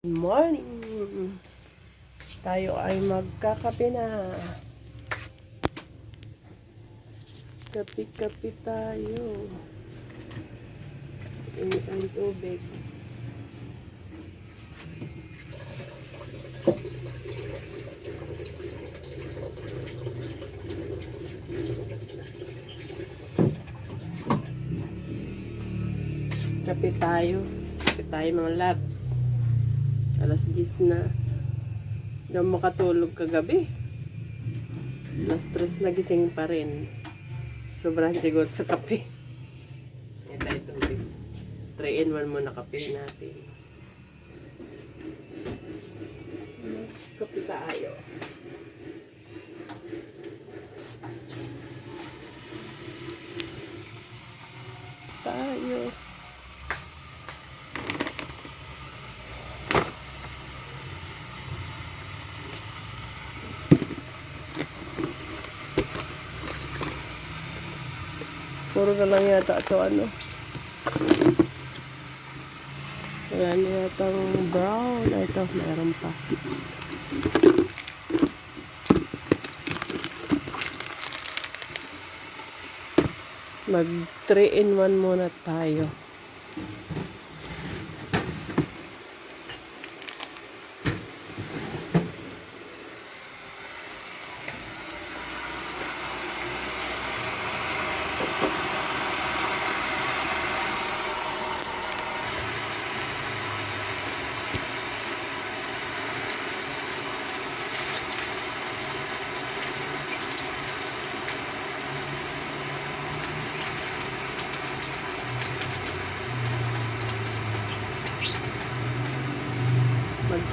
Good morning! Tayo ay magkakape na. Kapi-kapi tayo. Init ang tubig. Kape tayo. Kape tayo mga labs. Alas 10 na. Hindi makatulog kagabi. Alas 3 nagising pa rin. Sobrang siguro sa kape. Tayo tubig. 3 in 1 muna kape natin. Kape tayo. Tayo. Puro na lang yata ito ano. Wala na yatang brown. Ito, meron pa. Mag 3 in 1 muna tayo.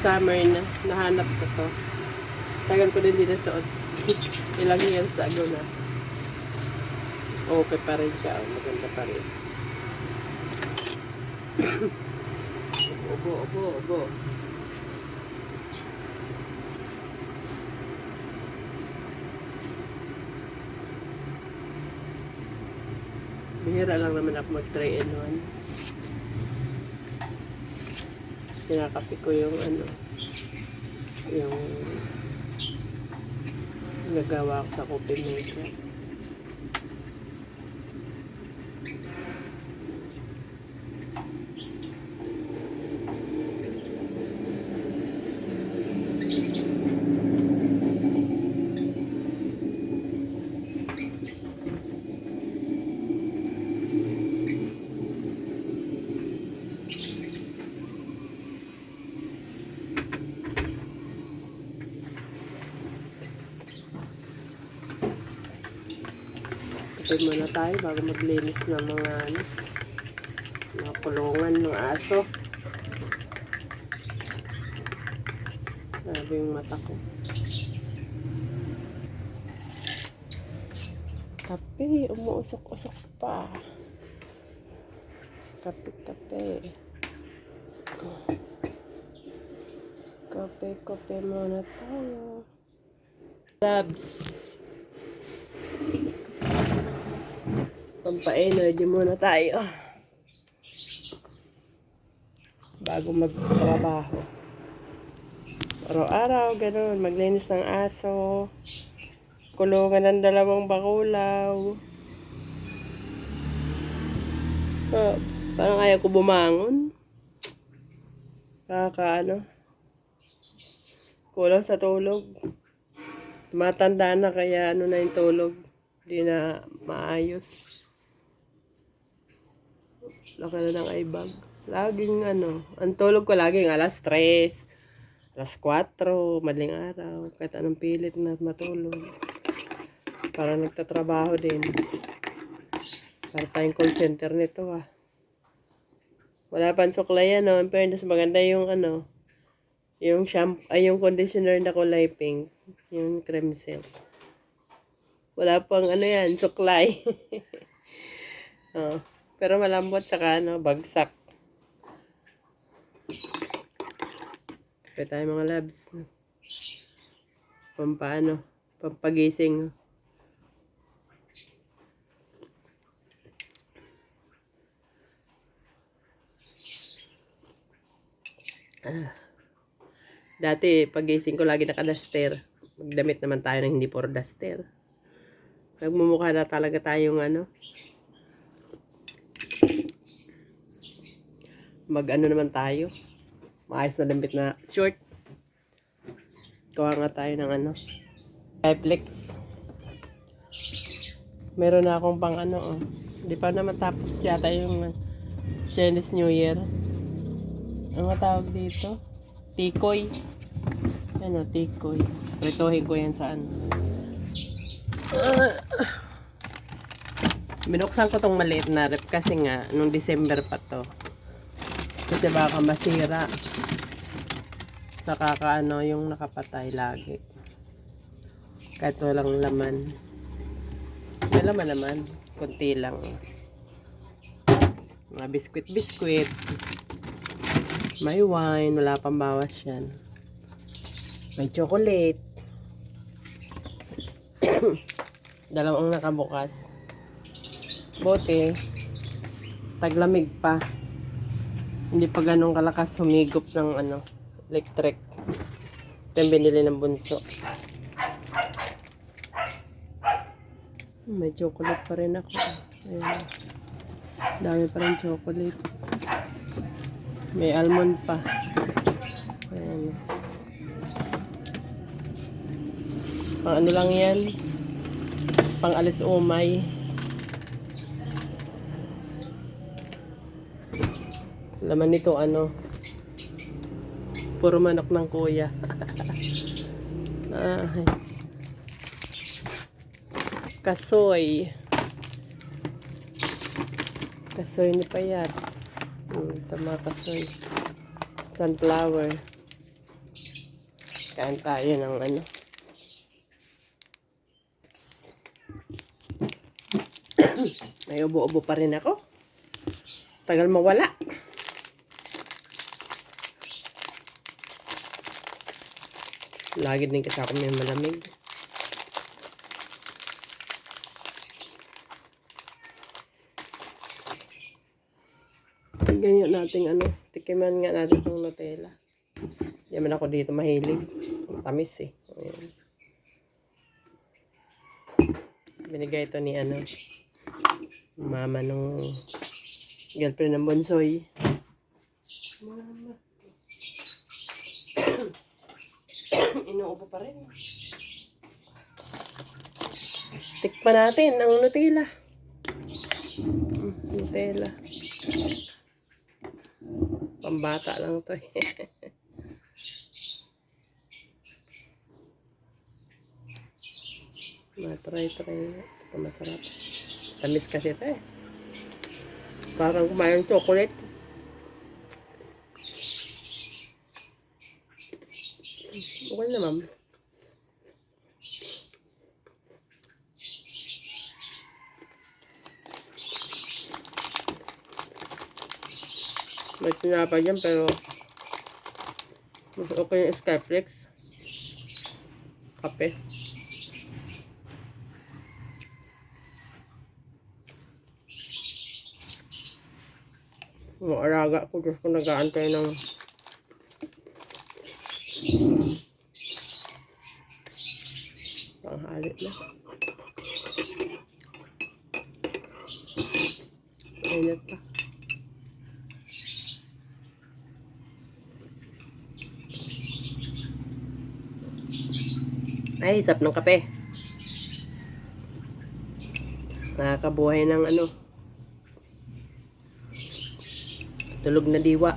Mag-summer na. Nahanap ko to. Tagal ko din din nasuot. Ilang years ago na. Okay pa rin siya. Maganda pa rin. obo, obo, obo. Bihira lang naman ako mag 3 in 1. Kinakapi ko yung ano, yung nagawa ko sa coffee maker. Kapag muna tayo bago maglinis ng mga ano, mga kulungan ng aso. Grabe yung mata ko. Kape, umuusok-usok pa. Kape, kape. Kape, kape muna tayo. Labs. Pampa-energy muna tayo. Bago magtrabaho. Araw-araw, ganun. Maglinis ng aso. Kulungan ng dalawang bakulaw. Ah, parang ayaw ko bumangon. Kaka ano. Kulang sa tulog. Tumatanda na kaya ano na yung tulog. Hindi na maayos. Laki na ng eye bag. Laging ano, ang tulog ko laging alas 3, alas 4, madaling araw. Kahit anong pilit na matulog. Para nagtatrabaho din. Para tayong call center nito ah. Wala pang suklayan no. In fairness, maganda yung ano, yung shampoo, ay yung conditioner na kulay pink. Yung cream silk. Wala pang ano yan, suklay. oh. Pero malambot tsaka ano, bagsak. Kaya tayo mga labs. Pampaano, pampagising. Ah. Dati, pagising ko lagi naka-duster. Magdamit naman tayo ng hindi puro duster. Nagmumukha na talaga tayong ano. Mag-ano naman tayo. Maayos na damit na short. Gawa nga tayo ng ano. Flex. Meron na akong pang ano oh. Hindi pa naman tapos yata yung uh, Chinese New Year. Ano tawag dito? Tikoy. Ano, tikoy. Pritohin ko yan sa ano. Ah. binuksan ko tong maliit na rep kasi nga, nung December pa to. Kasi baka masira. Sa kakaano yung nakapatay lagi. Kahit walang laman. May laman naman. Kunti lang. Mga biskwit-biskwit. May wine. Wala pang bawas yan. May chocolate. Dalawang nakabukas. Bote. Taglamig pa. Hindi pa ganun kalakas humigop ng ano, electric. Ito yung binili ng bunso. May chocolate pa rin ako. Ayan. Dami pa rin chocolate. May almond pa. Ayan. Pang ano lang yan. Pang alis umay. Laman nito ano. Puro manok ng kuya. Ay. Kasoy. Kasoy ni Payat. Hmm, tama kasoy. Sunflower. Kain tayo ng ano. May ubo-ubo pa rin ako. Tagal mawala. Lagi din kasi ako may malamig. Ganyan natin ano, tikiman nga natin itong Nutella. Hindi man ako dito mahilig. Tamis eh. Ayan. Binigay ito ni ano, mama nung girlfriend ng Bonsoy. Mama. Inuubo pa rin. Tikpan natin ang Nutella. Mm, Nutella. Pambata lang to eh. Matry, try. Ito masarap. Tamis kasi ito eh. Parang kumain chocolate. Okay na ma'am. May tinapa dyan pero mas okay yung Skyflex. Kape. Mga alaga ko, Diyos ko nag-aantay ng panghali na. Init pa. Ay, sap ng kape. Nakakabuhay ng ano. Tulog na diwa.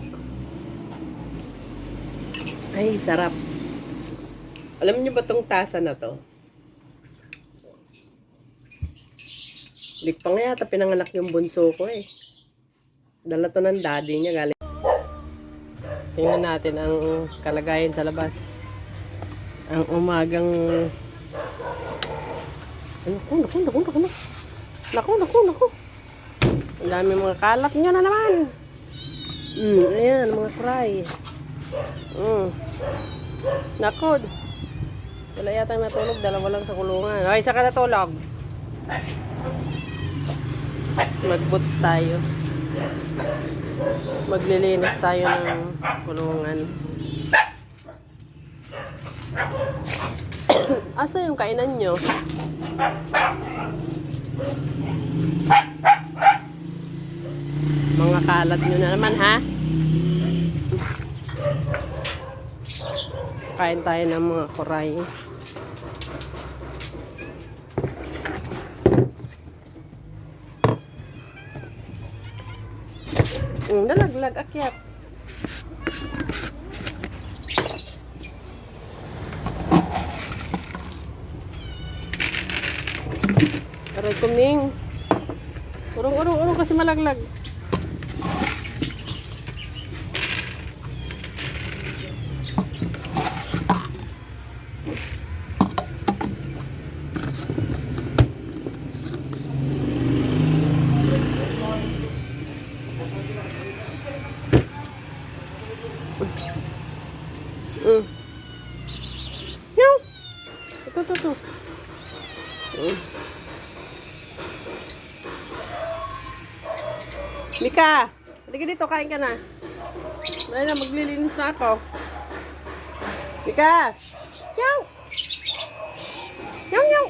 Ay, sarap. Alam niyo ba tong tasa na to? Lik pa nga yata pinanganak yung bunso ko eh. Dala to ng daddy niya galing. Tingnan natin ang kalagayan sa labas. Ang umagang... Ay, naku, naku, naku, naku, naku. Naku, naku, naku. Ang dami mga kalat nyo na naman. Mm, ayan, mga fry. Mm. Naku. Wala yatang natulog, dalawa lang sa kulungan. Ay, isa ka natulog. Magboots tayo. Maglilinis tayo ng kulungan. Asa yung kainan nyo? Mga kalat nyo na naman ha? Kain tayo ng mga kuray. Mm, nalaglag, akyat. Aray kuming. Urong, urong, urong kasi malaglag. Mm. Yaw! Ito, ito, ito. Mm. Mika! Halika dito, kain ka na. Dahil na, maglilinis na ako. Mika! Yaw! Yaw, yaw!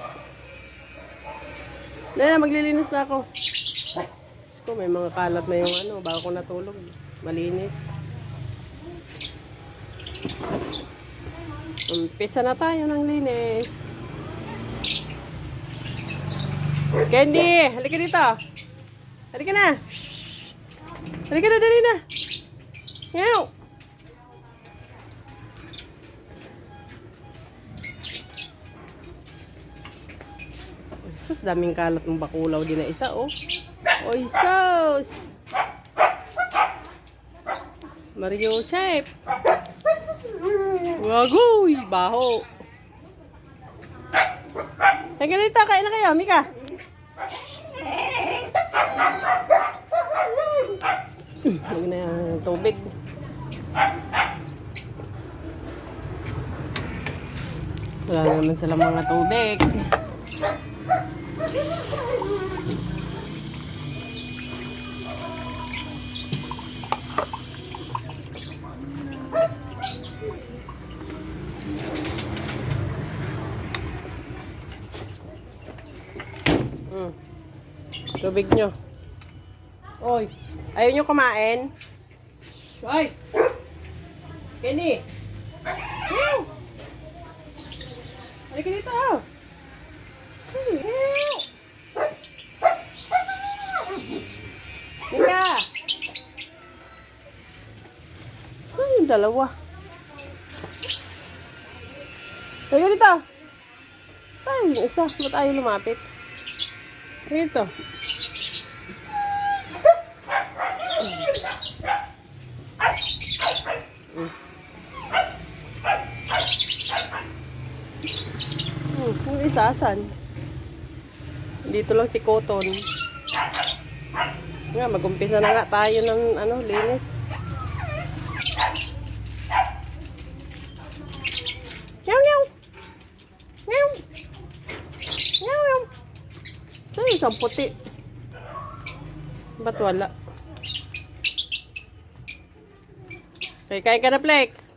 Dahil na, maglilinis na ako. Diyos ko, may mga kalat na yung ano, bago ko natulog. Malinis. Umpisa na tayo ng linis. Candy, halika dito. Halika na. Shh. Halika na, dali na. Yaw. Sus, daming kalat ng bakulaw din na isa, oh. Oy, sus. Mario shape. Wagoy, baho. Teka dito, kain na kayo, Mika. Huwag na yung tubig. Wala naman sila mga tubig. Mm. Tubig nyo. Oy, ayaw nyo kumain? Oy! Kenny! Meow! Halika dito! Hey, meow! Mika! Saan yung dalawa? Halika dito! Ay, yung isa. Ba't ayaw lumapit? Dito. Hmm, yung isa asan? Dito lang si Cotton. Nga, mag-umpisa na nga tayo ng ano, linis. Meow, meow. Meow. Meow, meow. Saan yung isang puti? Ba't wala? Okay, kain ka na, Flex.